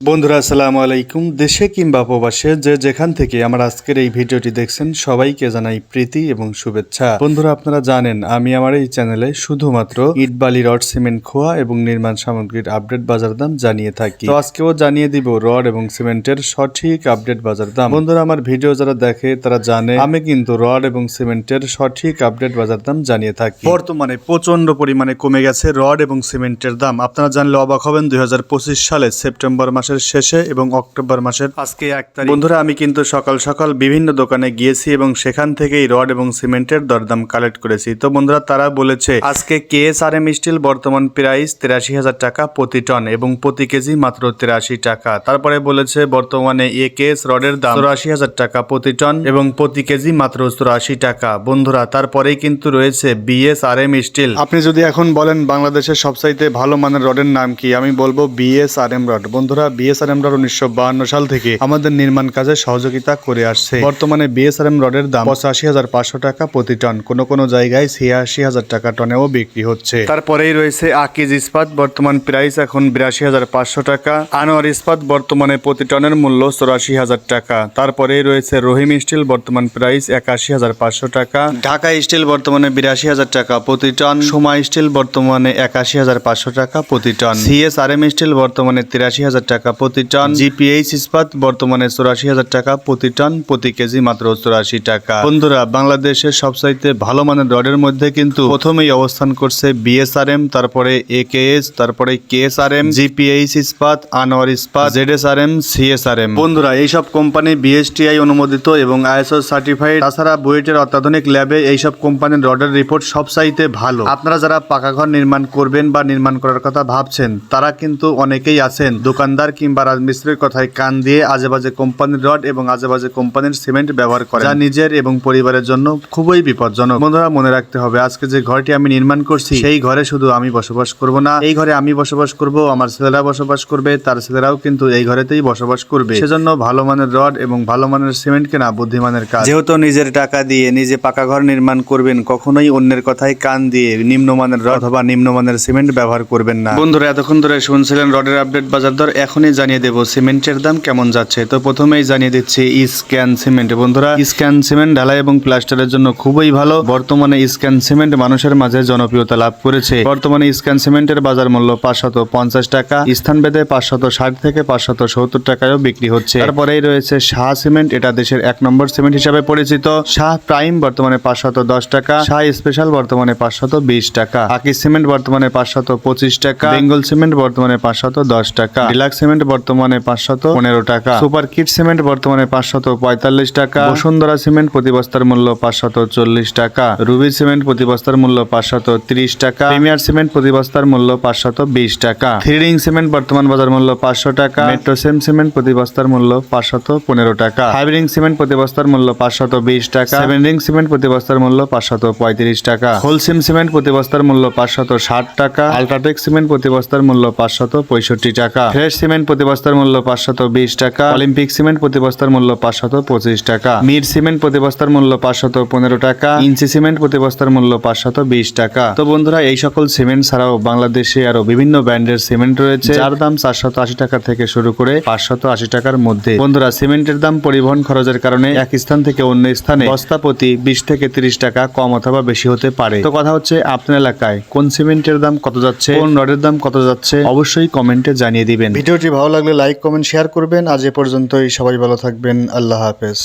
বন্ধুরা, আসসালামু আলাইকুম। দেশে কিংবা প্রবাসে যে যেখান থেকে আমার আজকের এই ভিডিওটি দেখছেন, সবাইকে জানাই প্রীতি এবং শুভেচ্ছা। বন্ধুরা, আপনারা জানেন, আমি আমার এই চ্যানেলে শুধুমাত্র ইট বালি রড, সিমেন্ট, খোয়া এবং নির্মাণ সামগ্রীর আপডেট বাজার দাম জানিয়ে থাকি। তো আজকেও জানিয়ে দিব রড এবং সিমেন্টের সঠিক আপডেট বাজার দাম। বন্ধুরা, আমার ভিডিও যারা দেখে, তারা জানে, আমি কিন্তু রড এবং সিমেন্টের সঠিক আপডেট বাজার দাম জানিয়ে থাকি। বর্তমানে প্রচণ্ড পরিমাণে কমে গেছে রড এবং সিমেন্টের দাম। আপনারা জানলে অবাক হবেন, দুই হাজার পঁচিশ সালে সেপ্টেম্বর মাসের শেষে এবং অক্টোবর মাসের আজকে এক তারিখ। বন্ধুরা আমি কিন্তু সকাল সকাল বিভিন্ন দোকানে গিয়েছি এবং সেখান থেকেই রড এবং সিমেন্টের দরদাম কালেক্ট করেছি। তো বন্ধুরা তারা বলেছে আজকে K S R M steel বর্তমান প্রাইস তিরাশি হাজার টাকা প্রতি টন এবং প্রতি কেজি মাত্র তিরাশি টাকা। তারপরে বলেছে বর্তমানে এ কে এস রডের দাম চৌরাশি হাজার টাকা প্রতি টন এবং প্রতি কেজি মাত্র চৌরাশি টাকা। বন্ধুরা তারপরেই কিন্তু রয়েছে বিএস আর এম স্টিল। আপনি যদি এখন বলেন বাংলাদেশের সবচাইতে ভালো মানের রডের নাম কি? আমি বলব B S R M rod. বন্ধুরা B S R M rod উনিশশো সাল থেকে আমাদের নির্মাণ কাজে সহযোগিতা করে আসছে। বর্তমানে বিএস আর এম রডের দাম পঁচাশি হাজার পাঁচশো টাকা প্রতি টন। কোনো কোনো জায়গায় ছিয়াশি হাজার টাকা টনেও বিক্রি হচ্ছে। তারপরেই রয়েছে আকিজ ইস্পাত। বর্তমান প্রাইস এখন বিরাশি হাজার পাঁচশো টাকা। আনোয়ার ইস্পাত বর্তমানে প্রতি টনের মূল্য চৌরাশি হাজার টাকা। তারপরেই রয়েছে রহিম স্টিল। বর্তমান প্রাইস একাশি হাজার পাঁচশো টাকা। ঢাকা স্টিল বর্তমানে বিরাশি হাজার টাকা প্রতি টন। সোমা স্টিল বর্তমানে একাশি হাজার পাঁচশো টাকা প্রতি ton. C S R M steel বর্তমানে তিরাশি হাজার টাকা প্রতি টন। জিপিএইচ ইস্পাত বর্তমানে চৌরাশি হাজার টাকা প্রতি টন, প্রতি কেজি মাত্র চৌরাশি টাকা। বন্ধুরা, বাংলাদেশের সবচাইতে ভালো মানের রডের মধ্যে কিন্তু প্রথমেই অবস্থান করছে বিএসআরএম, তারপরে একেএস, তারপরে কেএসআরএম, জিপিএইচ ইস্পাত, আনোয়ার ইস্পাত, জেডএসআরএম, সিএসআরএম। বন্ধুরা, এইসব কোম্পানি বিএসটিআই অনুমোদিত এবং আইএসও সার্টিফাইড, তাছাড়া বুয়েটের অত্যাধুনিক ল্যাবে এইসব কোম্পানির রডের রিপোর্ট সবচাইতে ভালো। আপনারা যারা পাকা ঘর নির্মাণ করবেন বা নির্মাণ করার কথা ভাবছেন, তারা কিন্তু অনেকেই আছেন। দোকানদার কিংবা রাজমিস্ত্রির কথায় কান দিয়ে আজেবাজে কোম্পানির রড এবং আজেবাজে কোম্পানির সিমেন্ট ব্যবহার করে যা নিজের এবং পরিবারের জন্য খুবই বিপজ্জনক। বন্ধুরা মনে রাখতে হবে আজকে যে ঘরটি আমি নির্মাণ করছি সেই ঘরে শুধু আমি বসবাস করব না। এই ঘরে আমি বসবাস করব আমার ছেলেরা বসবাস করবে তার ছেলেরাও কিন্তু এই ঘরেতেই বসবাস করবে। সেজন্য ভালো মানের রড এবং ভালো মানের সিমেন্ট কেনা বুদ্ধিমানের কাজ। যেহেতু নিজের টাকা দিয়ে নিজে পাকা ঘর নির্মাণ করবেন কখনোই অন্যের কথায় কান দিয়ে নিম্নমানের রড অথবা নিম্নমানের সিমেন্ট ব্যবহার করবেন না। বন্ধুরা এতক্ষণ ধরে শুনছিলেন রডের আপডেট বাজার দর। এখনই জানিয়ে দেবো, সিমেন্টের দাম কেমন যাচ্ছে? তো প্রথমেই জানিয়ে দিচ্ছি, স্ক্যান সিমেন্ট। বন্ধুরা, স্ক্যান সিমেন্ট ঢালাই এবং প্লাস্টারের জন্য খুবই ভালো। বর্তমানে স্ক্যান সিমেন্ট মানুষের মাঝে জনপ্রিয়তা লাভ করেছে। বর্তমানে স্ক্যান সিমেন্টের বাজার মূল্য পাঁচশত পঞ্চাশ টাকা, স্থান ভেদে পাঁচশত ষাট থেকে পাঁচশত সত্তর টাকায়ও বিক্রি হচ্ছে। তারপরেই রয়েছে শাহ সিমেন্ট, এটা দেশের এক নম্বর সিমেন্ট হিসাবে পরিচিত। শাহ প্রাইম বর্তমানে পাঁচশত দশ টাকা, শাহ স্পেশাল বর্তমানে পাঁচশত বিশ টাকা। আকি সিমেন্ট বর্তমানে পাঁচশত পঁচিশ টাকা, বেঙ্গল সিমেন্ট বর্তমানে পাঁচশত দশ টাকা। ডিলাক্স সিমেন্ট বর্তমানে পাঁচশত পনেরো টাকা। সুপার কিট সিমেন্ট বর্তমানে পাঁচশত পঁয়তাল্লিশ টাকা। বসুন্ধরা সিমেন্ট প্রতি বস্তার মূল্য পাঁচশত চল্লিশ টাকা। রুবি সিমেন্ট প্রতি বস্তার মূল্য পাঁচশত ত্রিশ টাকা। প্রিমিয়ার সিমেন্ট প্রতি বস্তার মূল্য পাঁচশত বিশ টাকা। থ্রিডিং সিমেন্ট বর্তমান বাজার মূল্য পাঁচশো টাকা। মেট্রোসেম সিমেন্ট প্রতি বস্তার মূল্য পাঁচশত পনেরো টাকা। হাইব্রিং সিমেন্ট প্রতি বস্তার মূল্য পাঁচশত বিশ টাকা। সেভেন রিং সিমেন্ট প্রতি বস্তার মূল্য পাঁচশত পঁয়ত্রিশ টাকা। হোলসিম সিমেন্ট প্রতি বস্তার মূল্য পাঁচশত ষাট টাকা। আলট্রাটেক সিমেন্ট প্রতি বস্তার মূল্য পাঁচশত পঁয়ষট্টি টাকা। ফ্রেশ সিমেন্ট প্রতি বস্তার মূল্য পাঁচশত বিশ টাকা, অলিম্পিক সিমেন্ট প্রতি বস্তার মূল্য পাঁচশত পঁচিশ টাকা, মির সিমেন্ট প্রতি বস্তার মূল্য পাঁচশত পনেরো টাকা, ইঞ্চি সিমেন্ট প্রতি বস্তার মূল্য পাঁচশত বিশ টাকা। তো বন্ধুরা, এই সকল সিমেন্ট ছাড়াও বাংলাদেশে আরও বিভিন্ন ব্র্যান্ডের সিমেন্ট রয়েছে, যার দাম চারশত আশি টাকা থেকে শুরু করে পাঁচশত আশি টাকার মধ্যে। বন্ধুরা, সিমেন্টের দাম পরিবহন খরচের কারণে এক স্থান থেকে অন্য স্থানে বস্তা প্রতি বিশ থেকে তিরিশ টাকা কম অথবা বেশি হতে পারে। তো কথা হচ্ছে আপনার এলাকায় কোন সিমেন্টের দাম কত যাচ্ছে, কোন রডের দাম কত যাচ্ছে, অবশ্যই কমেন্টে জানিয়ে দিবেন। ভিডিওটি ভালো লাগলে লাইক কমেন্ট শেয়ার করবেন। আজ এ পর্যন্তই। সবাই ভালো থাকবেন। আল্লাহ হাফেজ।